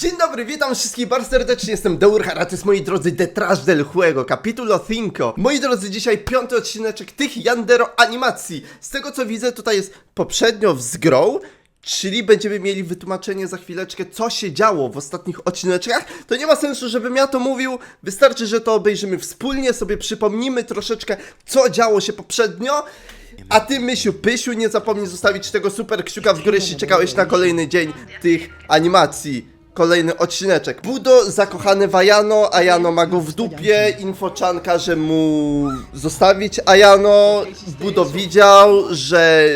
Dzień dobry, witam wszystkich bardzo serdecznie, jestem Deur Haratis, moi drodzy, Detrás del Juego, Capítulo 5. Moi drodzy, dzisiaj piąty odcineczek tych Yandero animacji. Z tego co widzę, tutaj jest poprzednio w czyli będziemy mieli wytłumaczenie za chwileczkę, co się działo w ostatnich odcineczkach. To nie ma sensu, żebym ja to mówił, wystarczy, że to obejrzymy wspólnie, sobie przypomnimy troszeczkę, co działo się poprzednio. A ty, Mysiu Pysiu, nie zapomnij zostawić tego super kciuka w górę, jeśli czekałeś na kolejny dzień tych animacji. Kolejny odcineczek. Budo zakochany w Ayano, Ayano ma go w dupie, infochan każe mu zostawić Ayano. Budo widział, że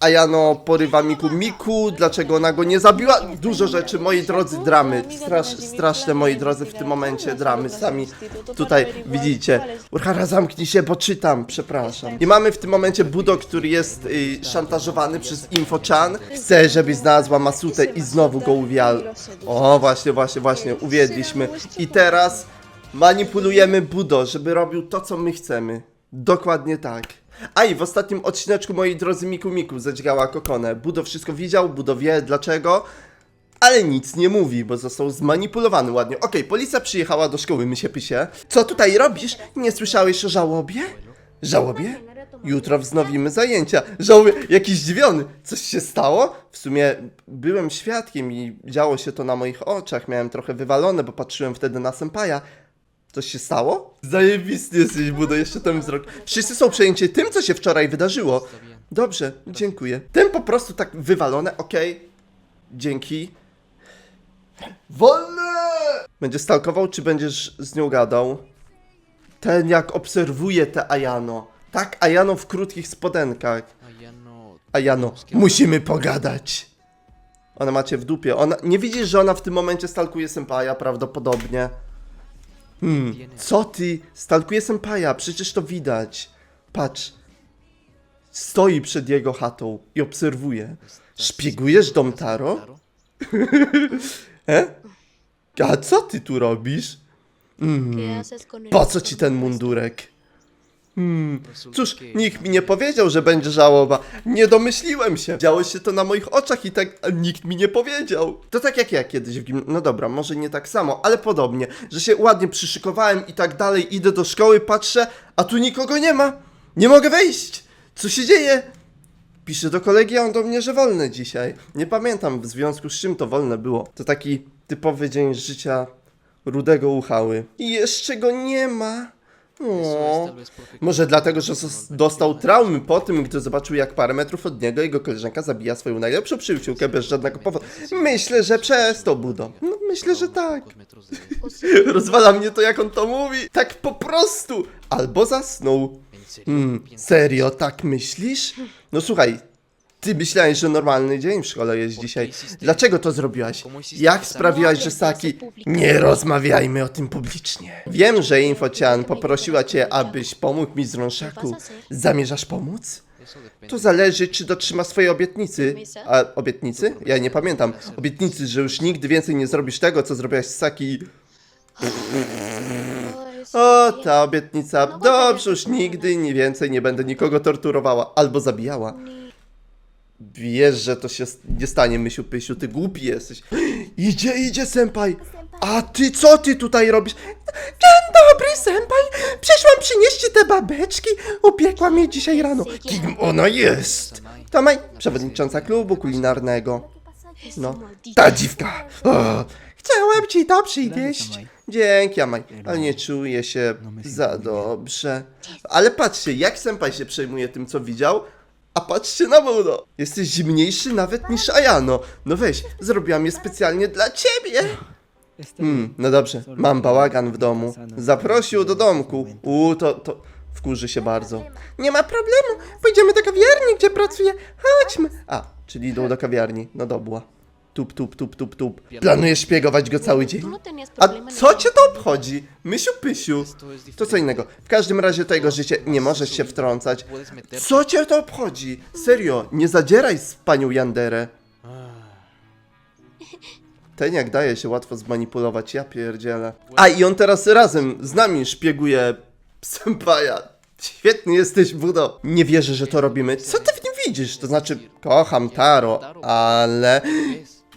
Ayano porywa Miku Miku, dlaczego ona go nie zabiła. Dużo rzeczy, moi drodzy, dramy. Strasz, straszne, moi drodzy, w tym momencie dramy. Sami tutaj widzicie. Urhara, zamknij się, bo czytam, przepraszam. I mamy w tym momencie Budo, który jest y, szantażowany przez infochan. Chce, żebyś znalazła Masutę i znowu go uwial. O, właśnie, właśnie, właśnie, uwiedliśmy. I teraz manipulujemy Budo, żeby robił to, co my chcemy. Dokładnie tak. A i w ostatnim odcineczku, moi drodzy, Miku Miku zadźgała kokonę. Budo wszystko widział, Budo wie dlaczego, ale nic nie mówi, bo został zmanipulowany ładnie. Okej, policja przyjechała do szkoły, my się pysie. Co tutaj robisz? Nie słyszałeś o żałobie? Żałobie? Jutro wznowimy zajęcia. Żałobie, jakiś zdziwiony. Coś się stało? W sumie byłem świadkiem i działo się to na moich oczach. Miałem trochę wywalone, bo patrzyłem wtedy na senpaja. Coś się stało? Zajebisty jesteś, Budo, jeszcze ten wzrok. Wszyscy są przejęci tym, co się wczoraj wydarzyło. Dobrze, dziękuję. Ten po prostu tak wywalone, okej. Dzięki. Wolne! Będziesz stalkował, czy będziesz z nią gadał? Ten jak obserwuje te Ayano. Tak, Ayano w krótkich spodenkach. A ja no. Ayano, musimy pogadać. Ona macie w dupie. Ona, nie widzisz, że ona w tym momencie stalkuje Senpaja prawdopodobnie? Hmm, co ty? Stalkuje Senpaja, przecież to widać. Patrz. Stoi przed jego chatą i obserwuje. Szpiegujesz dom Taro? E? A co ty tu robisz? ¿Qué haces con el Po co ci ten mundurek? Hmm, cóż, nikt mi nie powiedział, że będzie żałoba. Nie domyśliłem się. Działo się to na moich oczach i tak nikt mi nie powiedział. To tak jak ja kiedyś w gim... No dobra, może nie tak samo, ale podobnie. Że się ładnie przyszykowałem i tak dalej, idę do szkoły, patrzę, a tu nikogo nie ma. Nie mogę wejść. Co się dzieje? Piszę do kolegi, a on do mnie, że wolne dzisiaj. Nie pamiętam w związku z czym to wolne było. To taki typowy dzień życia rudego uchały. I jeszcze go nie ma. O. Może dlatego, że dostał traumy po tym, gdy zobaczył, jak parę metrów od niego jego koleżanka zabija swoją najlepszą przyjaciółkę bez żadnego powodu. Myślę, że przez to, Budo. No, myślę, że tak. Rozwala mnie to, jak on to mówi. Tak po prostu. Albo zasnął. Hmm, serio, tak myślisz? No słuchaj, ty myślałeś, że normalny dzień w szkole jest dzisiaj. Dlaczego to zrobiłaś? Jak sprawiłaś, że Saki... Nie rozmawiajmy o tym publicznie. Wiem, że Infocian poprosiła cię, abyś pomógł mi z Rąszaku. Zamierzasz pomóc? To zależy, czy dotrzyma swojej obietnicy. A obietnicy? Ja nie pamiętam. Obietnicy, że już nigdy więcej nie zrobisz tego, co zrobiłaś z Saki. O, ta obietnica. Dobrze, już nigdy nie więcej nie będę nikogo torturowała albo zabijała. Wiesz, że to się nie stanie, Mysiu Pysiu, ty głupi jesteś. Idzie, idzie, senpai. A ty co ty tutaj robisz? Dzień dobry, senpai. Przyszłam przynieść ci te babeczki. Upiekła mnie dzisiaj rano. Kim ona jest? Tamaj, przewodnicząca klubu kulinarnego. No, ta dziwka. O, chciałem ci to przywieźć. Dzięki, Amaj, ale nie czuję się za dobrze. Ale patrzcie, jak senpai się przejmuje tym, co widział, a patrzcie na Budo. Jesteś zimniejszy nawet niż Ayano. No weź, zrobiłam je specjalnie dla ciebie. Hmm, no dobrze, mam bałagan w domu. Zaprosił do domku. U, to, to... Wkurzy się bardzo. Nie ma problemu, pójdziemy do kawiarni, gdzie pracuję. Chodźmy. A, czyli idą do kawiarni. No dobra. Tup, tup, tup, tup, tup. Planujesz szpiegować go cały dzień? Tú no A co cię to obchodzi? Mysiu pysiu. To co innego. W każdym razie to jego życie nie możesz się wtrącać. Co cię to obchodzi? Serio, nie zadzieraj z panią Yanderę. Ten jak daje się łatwo zmanipulować, ja pierdzielę. A i on teraz razem z nami szpieguje Senpaja. Świetny jesteś, Budo. Nie wierzę, że to robimy. Co ty w nim widzisz? To znaczy, kocham Taro, ale...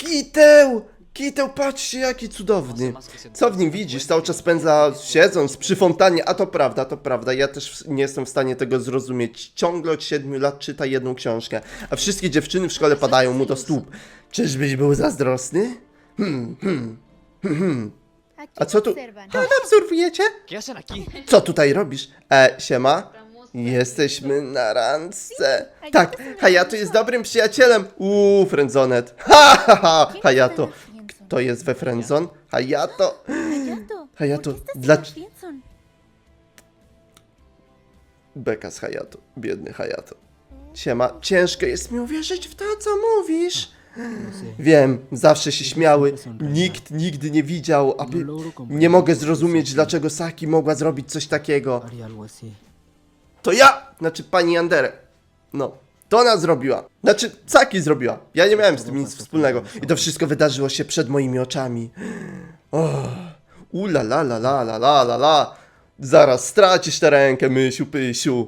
Kiteł! Kiteł, patrzcie, jaki cudowny. Co w nim widzisz? Cały czas spędza siedząc przy fontannie, a to prawda, to prawda. Ja też nie jestem w stanie tego zrozumieć. Ciągle od 7 lat czyta jedną książkę, a wszystkie dziewczyny w szkole padają mu do stóp. Czyżbyś był zazdrosny? Hmm, hmm, hmm, hmm. A co tu? Co obserwujecie? Co tutaj robisz? E, siema? Jesteśmy na randce. Tak, Hayato jest dobrym przyjacielem. Uuu, friendzonet. Ha, ha, ha. Hayato. Kto jest we friendzone? Hayato. Hayato, Hayato, ¿por qué estás dla... en la friendzone? Beka z Hayato. Biedny Hayato. Siema, ciężko jest mi uwierzyć w to, co mówisz. Wiem, zawsze się śmiały. Nikt nigdy nie widział, aby... Nie mogę zrozumieć, dlaczego Saki mogła zrobić coś takiego. haría algo así. To ja! Znaczy pani Andere. No. To ona zrobiła. Znaczy, Saki zrobiła. Ja nie miałem z tym nic wspólnego. I to wszystko wydarzyło się przed moimi oczami. Oh. Ula la la la la la la la. Zaraz stracisz tę rękę, mysiu pysiu.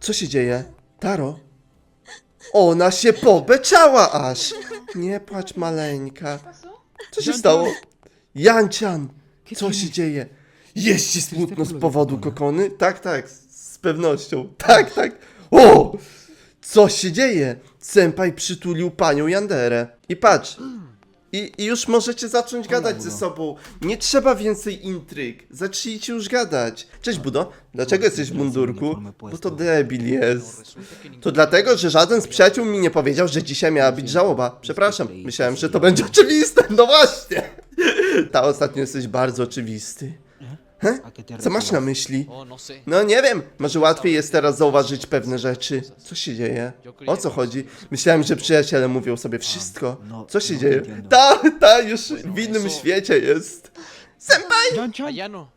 Co się dzieje? Taro? Ona się pobeczała aż. Nie płacz maleńka. Co się stało? Jancian! Co się dzieje? Jest ci smutno z powodu kokony? Tak, tak, z pewnością. Tak, tak. O! Co się dzieje? Senpai przytulił panią Yanderę. I patrz. I, I już możecie zacząć gadać ze sobą. Nie trzeba więcej intryg. Zacznijcie już gadać. Cześć Budo. Dlaczego jesteś w mundurku? Bo to debil jest. To dlatego, że żaden z przyjaciół mi nie powiedział, że dzisiaj miała być żałoba. Przepraszam, myślałem, że to będzie oczywiste. No właśnie. Ta ostatnio jesteś bardzo oczywisty. ¿A qué te Co masz na myśli? No. No nie wiem, może łatwiej jest teraz zauważyć pewne rzeczy. Co się dzieje? O co chodzi? Myślałem, że przyjaciele mówią sobie wszystko. Co się dzieje? Ta, ta już w innym świecie jest. Senpai! No.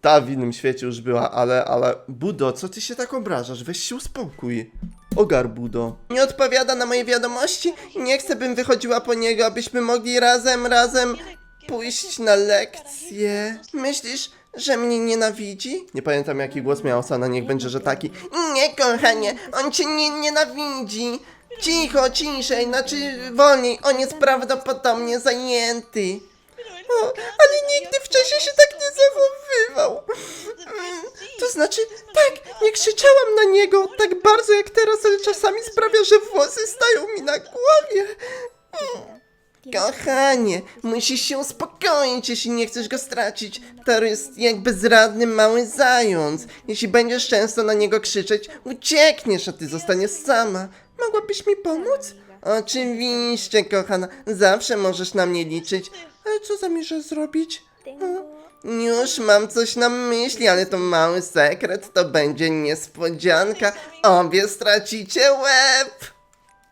Ta w innym świecie już była, ale, ale... Budo, co ty się tak obrażasz? Weź się uspokój. Ogar Budo. Nie odpowiada na moje wiadomości i nie chcę, bym wychodziła po niego, abyśmy mogli razem, razem pójść na lekcję. Myślisz, że mnie nienawidzi? Nie pamiętam jaki głos miał Sana, niech będzie, że taki. Nie, kochanie, on cię nie nienawidzi. Cicho, ciszej, znaczy wolniej, on jest prawdopodobnie zajęty. O, ale nigdy wcześniej się tak nie zachowywał. Mm, To znaczy, tak, nie krzyczałam na niego tak bardzo jak teraz, ale czasami sprawia, że włosy stają mi na głowie. Mm. Kochanie, musisz się uspokoić, jeśli nie chcesz go stracić. To jest jak bezradny mały zając. Jeśli będziesz często na niego krzyczeć, uciekniesz, a ty zostaniesz sama. Mogłabyś mi pomóc? Oczywiście, kochana, zawsze możesz na mnie liczyć. Ale co zamierzasz zrobić? Już mam coś na myśli, ale to mały sekret, to będzie niespodzianka. Obie stracicie łeb!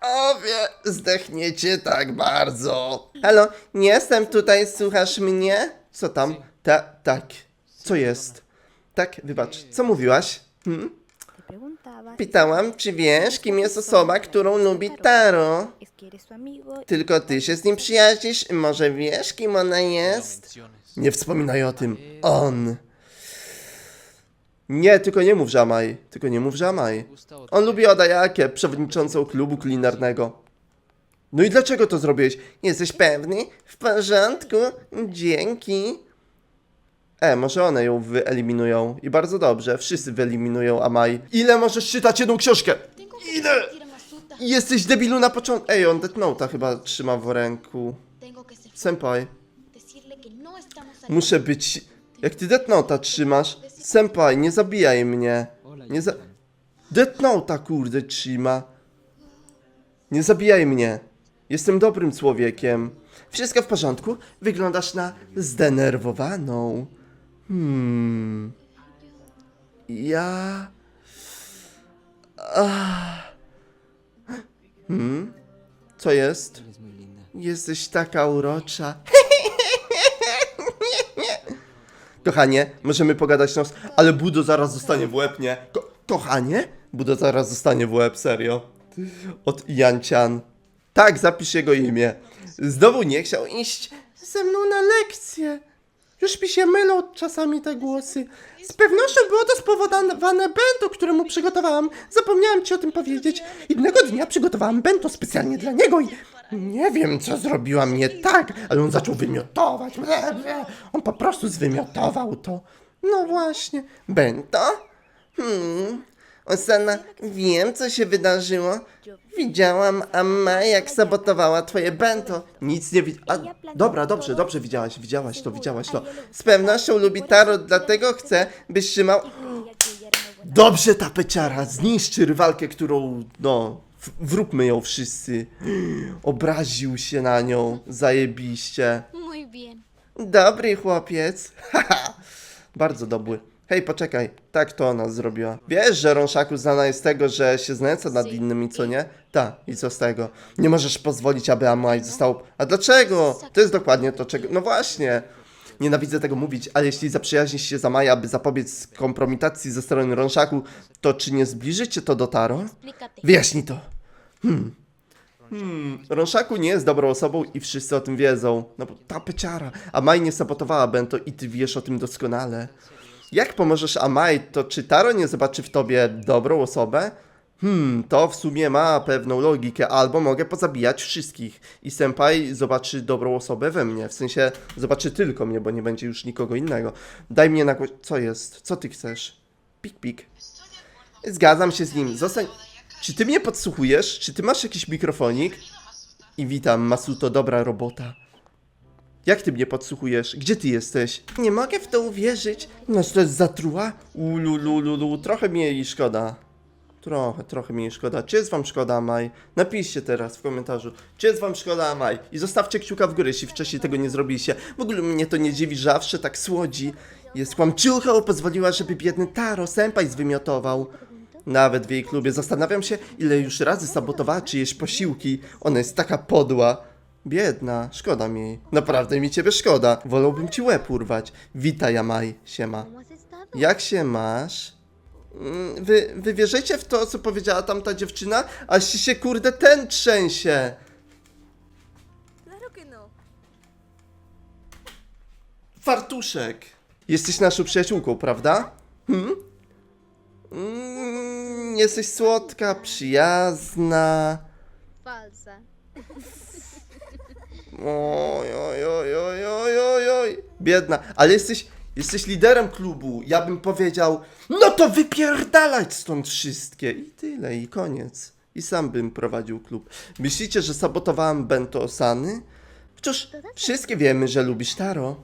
Obie zdechniecie tak bardzo. Halo, nie jestem tutaj, słuchasz mnie? Co tam? Ta, tak. Co jest? Tak, wybacz, co mówiłaś? Si Pytałam, czy wiesz, kim jest osoba, którą lubi Taro? Tylko ty się z nim przyjaźnisz, może wiesz, kim ona jest? Nie wspominaj o tym. On. Nie, tylko nie mów Żamaj. Tylko nie mów Żamaj. On lubi Odajakę, przewodniczącą klubu kulinarnego. No i dlaczego to zrobiłeś? Jesteś pewny? W porządku? Dzięki. E, może one ją wyeliminują. I bardzo dobrze, wszyscy wyeliminują Amai. Ile możesz czytać jedną książkę? Ile? Jesteś debilu na początku. Ej, on Death Note'a chyba trzyma w ręku. Senpai. Muszę być. Jak ty Death Note'a trzymasz? Senpai, nie zabijaj mnie. Nie za... Death Note'a kurde trzyma. Nie zabijaj mnie. Jestem dobrym człowiekiem. Wszystko w porządku? Wyglądasz na zdenerwowaną. Hmm. Ja. Ah. Hmm. Co jest? Jesteś taka urocza. Kochanie, możemy pogadać nos, ale Budo zaraz zostanie w łeb, nie? Ko kochanie? Budo zaraz zostanie w łeb, serio. Od Jancian. Tak, zapisz jego imię. Znowu nie chciał iść ze mną na lekcję. Już mi się mylą czasami te głosy. Z pewnością było to spowodowane bento, któremu przygotowałam. Zapomniałam ci o tym powiedzieć. Jednego dnia przygotowałam bento specjalnie dla niego i Nie wiem, co zrobiłam nie tak, ale on zaczął wymiotować. Ble. On po prostu zwymiotował to. No właśnie. Bento? Hmm. Osana, wiem, co się wydarzyło. Widziałam Amma, jak sabotowała twoje bento. Nic nie widziałam. Dobra, dobrze, dobrze widziałaś, widziałaś to, widziałaś to. Z pewnością lubi tarot, dlatego chce, byś trzymał... Dobrze, ta peciara, zniszczy rywalkę, którą, no, wróbmy ją wszyscy. Obraził się na nią, zajebiście. Muy bien. Dobry chłopiec. Haha. Bardzo dobry. Hej, poczekaj, tak to ona zrobiła. Wiesz, że Ronszaku znana jest z tego, że się znęca nad innymi, co nie? Tak, i co z tego? Nie możesz pozwolić, aby Amai został... A dlaczego? To jest dokładnie to, czego... No właśnie. Nienawidzę tego mówić, ale jeśli zaprzyjaźnisz się z Amai, aby zapobiec kompromitacji ze strony Ronszaku, to czy nie zbliżycie to do Taro? Wyjaśnij to. Hmm. Hmm. Ronszaku nie jest dobrą osobą i wszyscy o tym wiedzą. No bo ta peciara. Amai nie sabotowała Bento i ty wiesz o tym doskonale. Jak pomożesz Amai, to czy Taro nie zobaczy w tobie dobrą osobę? Hmm, to w sumie ma pewną logikę, albo mogę pozabijać wszystkich i Senpai zobaczy dobrą osobę we mnie, w sensie zobaczy tylko mnie, bo nie będzie już nikogo innego. Daj mnie na. Co jest? Co ty chcesz? Pik, pik. Zgadzam się z nim. Zostań. Czy ty mnie podsłuchujesz? Czy ty masz jakiś mikrofonik? I witam, Masuto, dobra robota. Jak ty mnie podsłuchujesz? Gdzie ty jesteś? Nie mogę w to uwierzyć. No to jest zatruła? Ululululu, trochę mi jej szkoda. Trochę, trochę mi szkoda. Czy jest wam szkoda, Maj? Napiszcie teraz w komentarzu, czy jest wam szkoda, Maj? I zostawcie kciuka w górę, jeśli wcześniej tego nie zrobiliście. W ogóle mnie to nie dziwi, że zawsze tak słodzi. Jest kłamciuchą, pozwoliła, żeby biedny Taro senpai zwymiotował. Nawet w jej klubie. Zastanawiam się, ile już razy sabotowała czyjeś posiłki. Ona jest taka podła. Biedna, szkoda mi. Naprawdę mi ciebie szkoda. Wolałbym ci łeb urwać. Witaj, Amaj, siema. Jak się masz? Mm, Wy, wy wierzycie w to, co powiedziała tamta dziewczyna? Aż się kurde ten trzęsie. Claro que no. Fartuszek. Jesteś naszą przyjaciółką, prawda? Hmm? Mm, jesteś słodka, przyjazna. Falsa. Oj, oj, oj, oj, oj, oj, oj. Biedna, ale jesteś, jesteś liderem klubu. Ja bym powiedział, no to wypierdalać stąd wszystkie. I tyle, i koniec. I sam bym prowadził klub. Myślicie, że sabotowałem Bento Osany? Wciąż wszystkie wiemy, że lubisz Taro.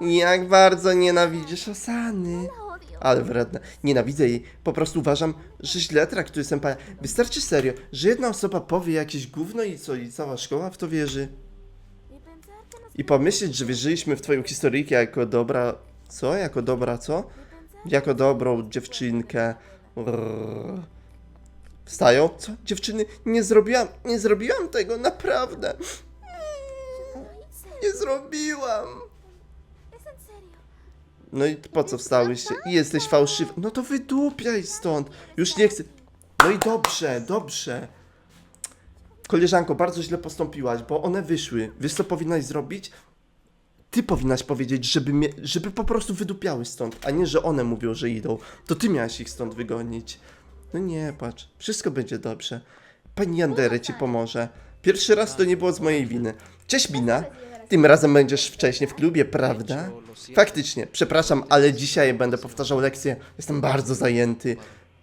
Jak bardzo nienawidzisz Osany. Ale wredne. Nienawidzę jej. Po prostu uważam, że źle traktuje senpai. Wystarczy serio, że jedna osoba powie jakieś gówno i co, i cała szkoła w to wierzy. I pomyśleć, że wierzyliśmy w twoją historyjkę jako dobra... Co? Jako dobra co? Jako dobrą dziewczynkę. Wstają? Co? Dziewczyny, nie zrobiłam, nie zrobiłam tego, naprawdę. Nie zrobiłam. No i po co wstałyście? I jesteś fałszywy. No to wydupiaj stąd. Już nie chcę. No i dobrze, dobrze. Koleżanko, bardzo źle postąpiłaś, bo one wyszły. Wiesz co powinnaś zrobić? Ty powinnaś powiedzieć, żeby, mnie, żeby po prostu wydupiały stąd, a nie, że one mówią, że idą. To ty miałaś ich stąd wygonić. No nie, patrz, wszystko będzie dobrze. Pani Yandere ci pomoże. Pierwszy raz to nie było z mojej winy. Cześć, Bina. Tym razem będziesz wcześniej w klubie, prawda? Faktycznie, przepraszam, ale dzisiaj będę powtarzał lekcję. Jestem bardzo zajęty.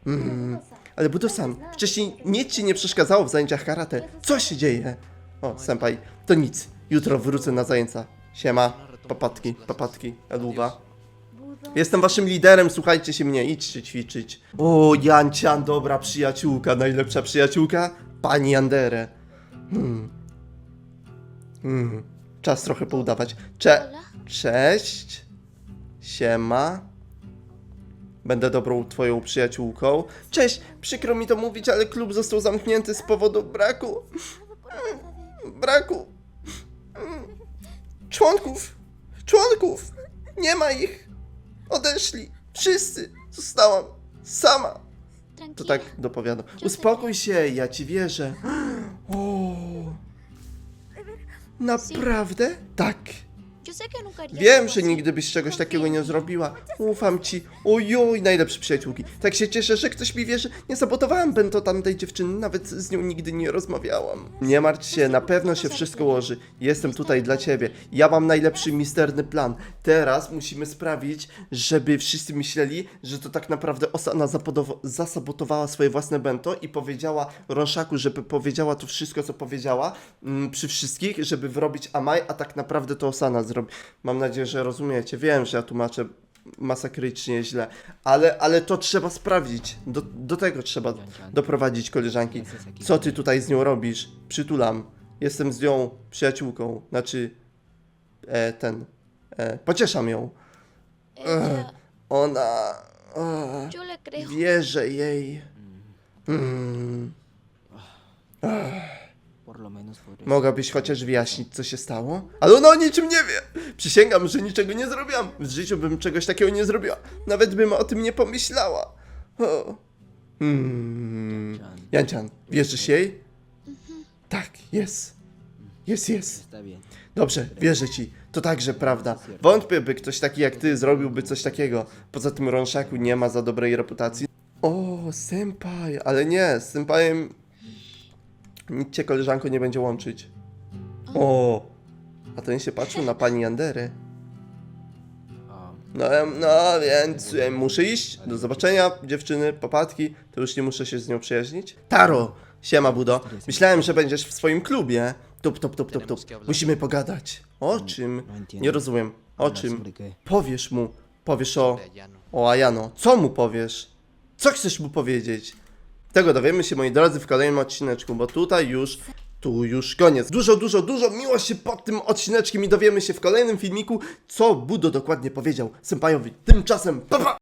Mm. Ale Budo-san, wcześniej nic ci nie przeszkadzało w zajęciach karate. Co się dzieje? O, senpai, to nic. Jutro wrócę na zajęcia. Siema, papatki, papatki, eluwa. Jestem waszym liderem, słuchajcie się mnie, idźcie ćwiczyć. O, Jancian, dobra przyjaciółka, najlepsza przyjaciółka? Pani Andere. Hmm. Hmm. Czas trochę poudawać. Cze... Cześć. Siema. Będę dobrą twoją przyjaciółką. Cześć, przykro mi to mówić, ale klub został zamknięty z powodu braku... Braku... Członków. Członków. Nie ma ich. Odeszli. Wszyscy. Zostałam sama. To tak dopowiadam. Uspokój się, ja ci wierzę. O. Naprawdę? Tak. Wiem, że nigdy byś czegoś takiego nie zrobiła. Ufam ci. Ojoj, najlepsze przyjaciółki. Tak się cieszę, że ktoś mi wierzy. Nie sabotowałam bento tamtej dziewczyny, nawet z nią nigdy nie rozmawiałam. Nie martw się, na pewno się wszystko ułoży. Jestem tutaj dla ciebie. Ja mam najlepszy misterny plan. Teraz musimy sprawić, żeby wszyscy myśleli, że to tak naprawdę Osana zasabotowała swoje własne bento i powiedziała Ronszaku, żeby powiedziała to wszystko, co powiedziała mm, przy wszystkich, żeby wyrobić Amaj, a tak naprawdę to Osana zrobi. Mam nadzieję, że rozumiecie. Wiem, że ja tłumaczę masakrycznie źle, ale, ale to trzeba sprawdzić. Do, do tego trzeba doprowadzić koleżanki. Co ty tutaj z nią robisz? Przytulam. Jestem z nią przyjaciółką. Znaczy, e, ten. E, pocieszam ją. Ella, Ona. E, yo le creo. wierzę jej. Mm. Menos podría Mogłabyś chociaż wyjaśnić, co się stało? Ale ona o niczym nie wie! Przysięgam, że niczego nie zrobiłam. W życiu bym czegoś takiego nie zrobiła. Nawet bym o tym nie pomyślała. O. Hmm. Jancian, wierzysz jej? Tak, jest. Jest, jest. Dobrze, wierzę ci. To także prawda. Wątpię, by ktoś taki jak ty zrobiłby coś takiego. Poza tym Ronszaku nie ma za dobrej reputacji. O, senpai, ale nie, z senpaiem nic cię koleżanko nie będzie łączyć. O, a ten się patrzył na pani Yandery. Ah, No, em, no więc em, muszę iść. Do zobaczenia, dziewczyny, popatki. To już nie muszę się z nią przyjaźnić. Taro, siema Budo. Myślałem, że będziesz w swoim klubie. Tup, tup, tup, tup, tup. Musimy pogadać. O czym? Nie rozumiem. O czym? Powiesz mu. Powiesz o... O Ayano. Co mu powiesz? Co chcesz mu powiedzieć? Tego dowiemy się, moi drodzy, w kolejnym odcineczku, bo tutaj już... Tu już koniec. Dużo, dużo, dużo miło się pod tym odcineczkiem i dowiemy się w kolejnym filmiku, co Budo dokładnie powiedział Senpajowi. Tymczasem, pa pa!